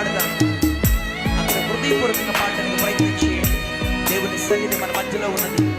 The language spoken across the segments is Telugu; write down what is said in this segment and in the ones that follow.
పాడుదాం. అంత హృదయపూర్వకంగా పాడడానికి ప్రయత్నం చేయండి. దేవుని సన్నిధి మన మధ్యలో ఉన్నది.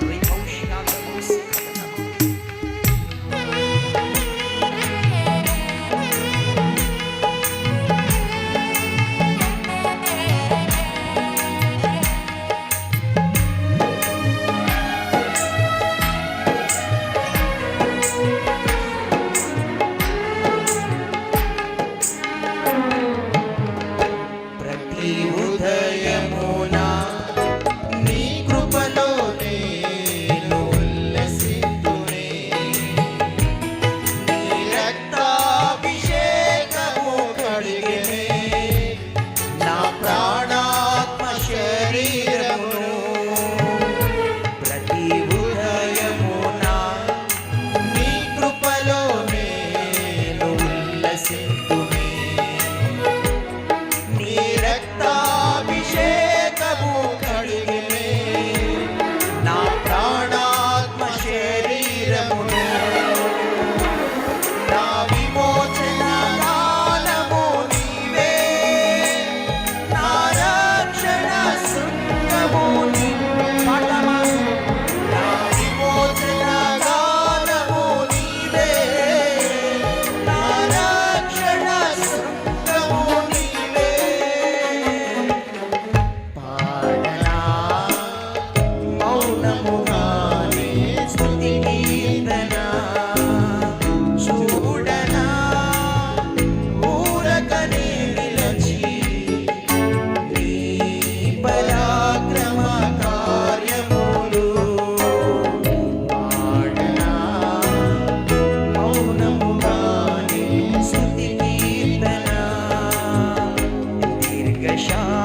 shine.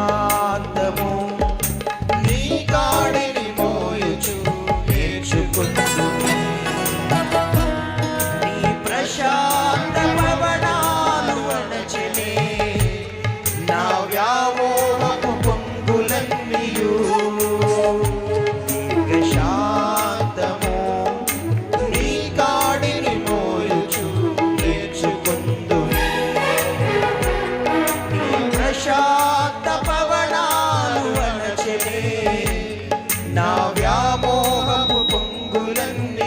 என்னும்